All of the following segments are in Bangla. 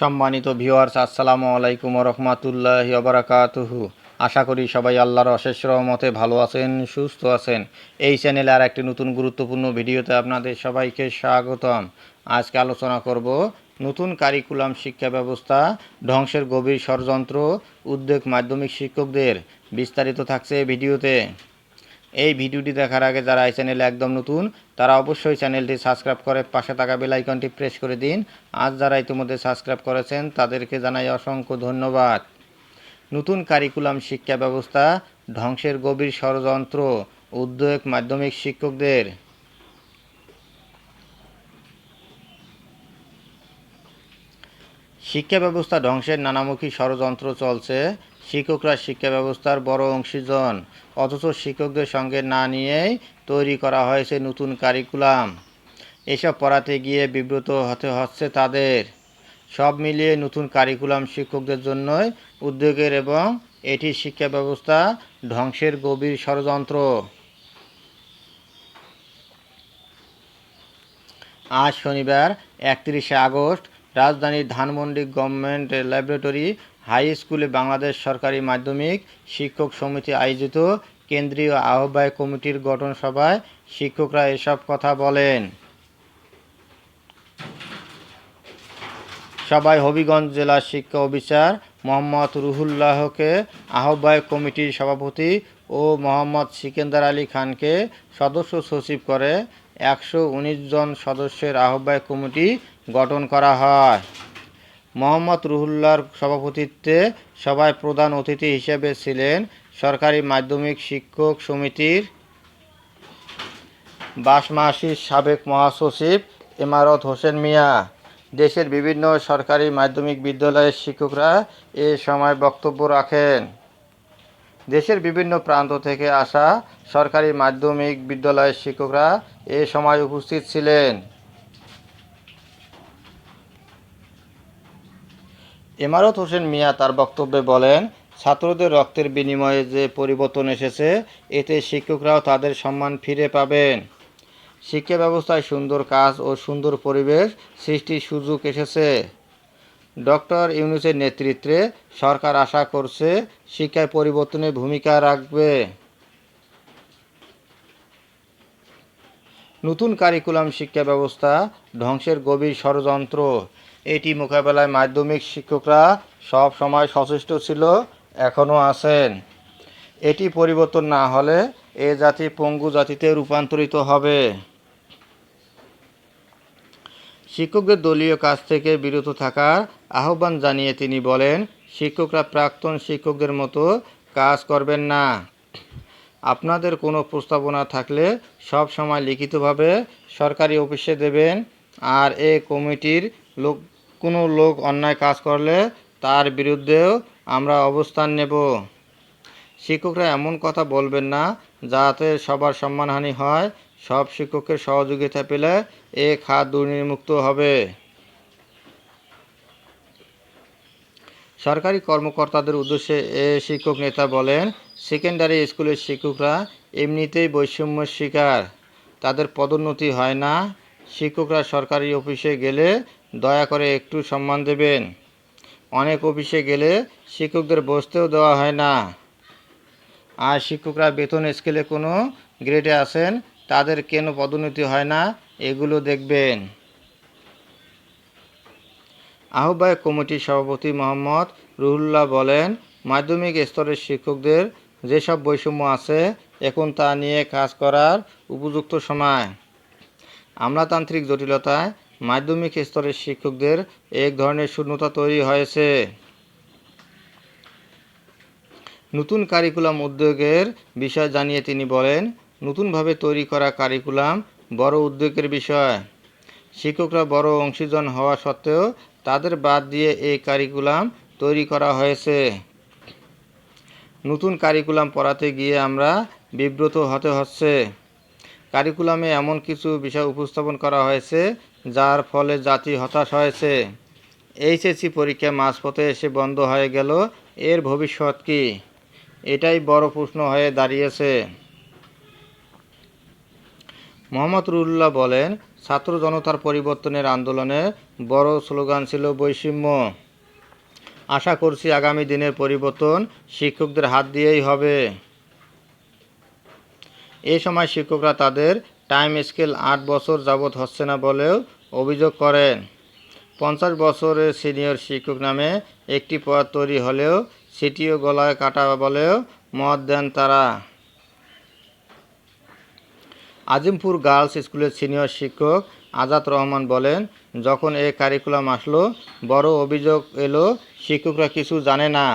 সম্মানিত ভিউয়ার্স, আসসালামু আলাইকুম রহমাতুল্লাহি অবরাকাতুহু আশা করি সবাই আল্লাহর অশেষ রহমতে ভালো আছেন, সুস্থ আছেন। এই চ্যানেলে আর একটি নতুন গুরুত্বপূর্ণ ভিডিওতে আপনাদের সবাইকে স্বাগতম। আজকে আলোচনা করব নতুন কারিকুলাম শিক্ষা ব্যবস্থা, ধ্বংসের গভীর ষড়যন্ত্র উদ্যোগ মাধ্যমিক শিক্ষকদের বিস্তারিত থাকছে ভিডিওতে। এই ভিডিওটি দেখার আগে যারা এই চ্যানেলে একদম নতুন, তারা অবশ্যই চ্যানেলটি সাবস্ক্রাইব করে পাশে থাকা বেল আইকনটি প্রেস করে দিন। আজ যারা ইতিমধ্যে সাবস্ক্রাইব করেছেন, তাদেরকে জানাই অসংখ্য ধন্যবাদ। নতুন কারিকুলাম শিক্ষা ব্যবস্থা, ধ্বংসের গভীর ষড়যন্ত্র, উদ্যোগ মাধ্যমিক শিক্ষকদের। শিক্ষা ব্যবস্থা ধ্বংসের নানামুখী ষড়যন্ত্র চলছে। শিক্ষকরা শিক্ষা ব্যবস্থার বড় অংশীজন। অথচ শিক্ষকদের সঙ্গে না নিয়েই তৈরি করা হয়েছে নতুন কারিকুলাম। এসব পড়াতে গিয়ে বিব্রত হতে হচ্ছে তাদের। সব মিলিয়ে নতুন কারিকুলাম শিক্ষকদের জন্যই উদ্যোগের এবং এটি শিক্ষা ব্যবস্থা ধ্বংসের গভীর ষড়যন্ত্র। আজ শনিবার একত্রিশে আগস্ট রাজধানীর ধানমন্ডি গভর্নমেন্ট ল্যাবরেটরি হাই স্কুলে বাংলাদেশ সরকারি মাধ্যমিক শিক্ষক সমিতি আয়োজিত কেন্দ্রীয় আহ্বায়ক কমিটির গঠন সভায় শিক্ষকরা এসব কথা বলেন। সবাই হবিগঞ্জ জেলা শিক্ষা অফিসার মোহাম্মদ রুহুল্লাহকে আহ্বায়ক কমিটির সভাপতি ও মোহাম্মদ সিকেন্দার আলী খানকে সদস্য সচিব করে একশো উনিশ জন সদস্যের আহ্বায়ক কমিটি গঠন করা হয়। মোহাম্মদ রুহুল্লাহর সভাপতিত্বে সভায় প্রধান অতিথি হিসেবে ছিলেন সরকারি মাধ্যমিক শিক্ষক সমিতির বাসমাসির সাবেক মহাসচিব ইমারত হোসেন মিয়া। দেশের বিভিন্ন সরকারি মাধ্যমিক বিদ্যালয়ের শিক্ষকরা এ সময় বক্তব্য রাখেন। দেশের বিভিন্ন প্রান্ত থেকে আসা সরকারি মাধ্যমিক বিদ্যালয়ের শিক্ষকরা এ সময় উপস্থিত ছিলেন। ইমারত হোসেন মিয়া তার বক্তব্যে বলেন, ছাত্রদের রক্তের বিনিময়ে যে পরিবর্তন এসেছে, এতে শিক্ষকরাও তাদের সম্মান ফিরে পাবেন। শিক্ষা ব্যবস্থায় সুন্দর কাজ ও সুন্দর পরিবেশ সৃষ্টির সুযোগ এসেছে। ডক্টর ইউনুসের নেতৃত্বে সরকার আশা করছে শিক্ষায় পরিবর্তনের ভূমিকা রাখবে। নতুন কারিকুলাম শিক্ষা ব্যবস্থা ধ্বংসের গভীর ষড়যন্ত্র। এটি মোকাবেলায় মাধ্যমিক শিক্ষকরা সব সময় সচেষ্ট ছিল এখনও আছেন। এটি পরিবর্তন না হলে এ জাতি পঙ্গু জাতিতে রূপান্তরিত হবে। শিক্ষকদের দলীয় কাজ থেকে বিরত থাকার আহ্বান জানিয়ে তিনি বলেন, শিক্ষকরা প্রাক্তন শিক্ষকদের মতো কাজ করবেন না। আপনাদের কোনো প্রস্তাবনা থাকলে সব সময় লিখিতভাবে সরকারি অফিসে দেবেন আর এ কমিটির লোক কোনো লোক অন্যায় কাজ করলে তার বিরুদ্ধেও আমরা অবস্থান নেব। শিক্ষকরা এমন কথা বলবেন না যাতে সবার সম্মানহানি হয়। সব শিক্ষকের সহযোগিতা পেলে এ খাত দুর্নীতিমুক্ত হবে। সরকারি কর্মকর্তাদের উদ্দেশ্যে এ শিক্ষক নেতা বলেন, সেকেন্ডারি স্কুলের শিক্ষকরা এমনিতেই বৈষম্যের শিকার। তাদের পদোন্নতি হয় না। শিক্ষকরা সরকারি অফিসে গেলে দয়া করে একটু সম্মান দেবেন। অনেক অফিসে গেলে শিক্ষকদের বসতেও দেওয়া হয় না। আর শিক্ষকরা বেতন স্কেলে কোনো গ্রেডে আছেন তাদের কেন পদোন্নতি হয় না, এগুলো দেখবেন। আহ্বায়ক কমিটির সভাপতি মোহাম্মদ রুহুল্লাহ বলেন, মাধ্যমিক স্তরের শিক্ষকদের যেসব বৈষম্য আছে, এখন তা নিয়ে কাজ করার উপযুক্ত সময়। আমলাতান্ত্রিক জটিলতায় মাধ্যমিক স্তরের শিক্ষকদের এক ধরনের শূন্যতা তৈরি হয়েছে। নতুন কারিকুলাম উদ্যোগের বিষয় জানিয়ে তিনি বলেন, নতুনভাবে তৈরি করা কারিকুলাম বড় উদ্যোগের বিষয়। শিক্ষকরা বড় অংশীজন হওয়া সত্ত্বেও তাদের বাদ দিয়ে এই কারিকুলাম তৈরি করা হয়েছে। নতুন কারিকুলাম পড়াতে গিয়ে আমরা বিব্রত হতে হচ্ছে। কারিকুলামে এমন কিছু বিষয় উপস্থাপন করা হয়েছে, যার ফলে জাতি হতাশ হয়েছে। এইচএসসি পরীক্ষা মাঝপথে এসে বন্ধ হয়ে গেল। এর ভবিষ্যৎ কি? এটাই বড় প্রশ্ন হয়ে দাঁড়িয়েছে। মোহাম্মদ রুল্লাহ বলেন, ছাত্র জনতার পরিবর্তনের আন্দোলনে বড় স্লোগান ছিল বৈষম্য। আশা করছি আগামী দিনের পরিবর্তন শিক্ষকদের হাত দিয়েই হবে। এই সময় শিক্ষকরা তাদের টাইম স্কেল আট বছর যাবৎ হচ্ছে না বলেও অভিযোগ করেন। পঞ্চাশ বছরের সিনিয়র শিক্ষক নামে একটি পদ তৈরি হলেও সেটিও গলায় কাটা বলেও মত দেন তারা। আজিমপুর গার্লস স্কুলের সিনিয়র শিক্ষক আজাদ রহমান বলেন, যখন এই কারিকুলাম আসলো, বড় অভিযোগ এলো, শিক্ষকরা কিছু জানে না।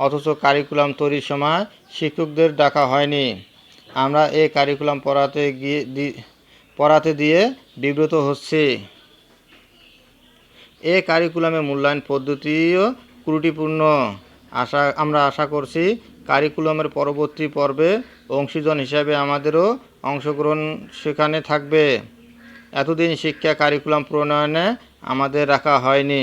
অথচ কারিকুলাম তৈরির সময় শিক্ষকদের ডাকা হয়নি। আমরা এই কারিকুলাম পড়াতে গিয়ে পড়াতে দিয়ে বিব্রত হচ্ছি। এ কারিকুলামে মূল্যায়ন পদ্ধতিও ত্রুটিপূর্ণ। আশা, আমরা আশা করছি কারিকুলামের পরবর্তী পর্বে অংশীজন হিসাবে আমাদেরও অংশগ্রহণ সেখানে থাকবে। এতদিন শিক্ষা কারিকুলাম প্রণয়নে আমাদের রাখা হয়নি।